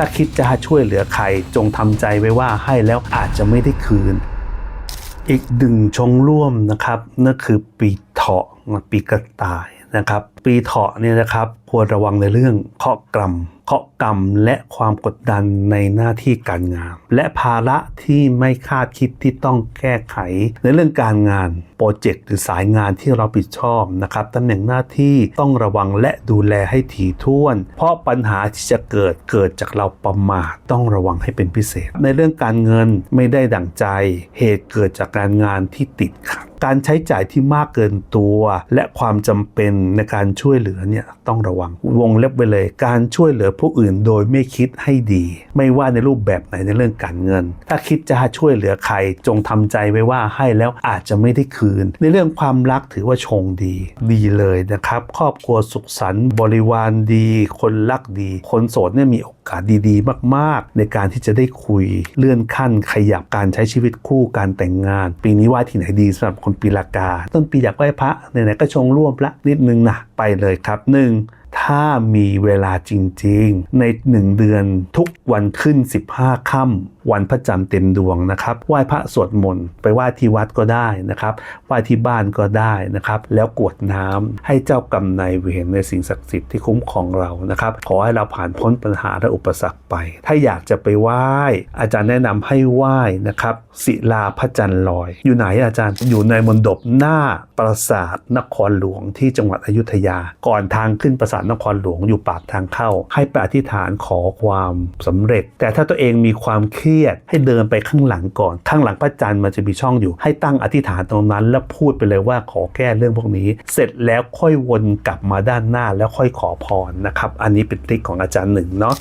ถ้าคิดจะช่วยเหลือใครจงทำใจไว้ว่าให้แล้วอาจจะไม่ได้คืน อีกดึงชงร่วมนะครับนั่นคือปีเถาะปีกระต่ายนะครับ ปีเถาะเนี่ยนะครับควรระวังในเรื่องเคราะห์กรรมเคราะห์กรรมและความกดดันในหน้าที่การงาน และภาระที่ไม่คาดคิดที่ต้องแก้ไข ในเรื่องการงานโปรเจกต์หรือสายงานที่เราผิดชอบนะครับตำแหน่งหน้าที่ต้องระวังและดูแลให้ถี่ถ้วน เพราะปัญหาที่จะเกิดเกิดจากเราประมาทต้องระวังให้เป็นพิเศษ ในเรื่องการเงินไม่ได้ดั่งใจ เหตุเกิดจากการงานที่ติดขัดการใช้จ่ายที่มากเกินตัว และความจำเป็นในการช่วยเหลือเนี่ยต้องระวังวงเล็บไปเลย การช่วยเหลือผู้อื่นโดยไม่คิดให้ดี ไม่ว่าในรูปแบบไหนในเรื่องการเงิน ถ้าคิดจะช่วยเหลือใครจงทำใจไว้ว่าให้แล้วอาจจะไม่ได้คืน ในเรื่องความรักถือว่าชงดี ดีเลยนะครับ ครอบครัวสุขสันต์บริวารดี คนรักดี คนโสดเนี่ยมีโอกาสดีๆ มาก ๆ ในการที่จะได้คุยเลื่อนขั้นขยับการใช้ชีวิตคู่การแต่งงาน ปีนี้ไหว่าที่ไหนดีสำหรับคนปีละกา ต้นปีอยากไหว้พระไหนๆก็ชงร่วมละนิดนึงนะไปเลยครับหนึ่ง ถ้ามีเวลาจริง ๆ ใน 1 เดือนทุกวันขึ้น 15 ค่ำวันพระจันทร์เต็มดวงนะครับไหว้พระสวดมนต์ไปไหว้ที่วัดก็ได้นะครับไหว้ที่บ้านก็ได้นะครับแล้วกวดน้ำให้เจ้ากรรมนายเวรในสิ่งศักดิ์สิทธิ์ที่คุ้มครองเรานะครับขอให้เราผ่านพ้นปัญหาและอุปสรรคไป ถ้าอยากจะไปไหว้ อาจารย์แนะนำให้ไหว้นะครับศิลาพระจันทร์ลอย อยู่ไหนอาจารย์อยู่ในมณฑปหน้าปราสาทนครหลวงที่จังหวัดอยุธยา ก่อนทางขึ้นปราสาทนครหลวงอยู่ปากทางเข้า ให้ไปอธิษฐานขอความสำเร็จ แต่ถ้าตัวเองมีความเครียดให้เดินไปข้างหลังก่อน ข้างหลังพระจันทร์มันจะมีช่องอยู่ ให้ตั้งอธิษฐานตรงนั้น แล้วพูดไปเลยว่าขอแก้เรื่องพวกนี้ เสร็จแล้วค่อยวนกลับมาด้านหน้าแล้วค่อยขอพรนะครับ อันนี้เป็นทริคของอาจารย์หนึ่งเนาะ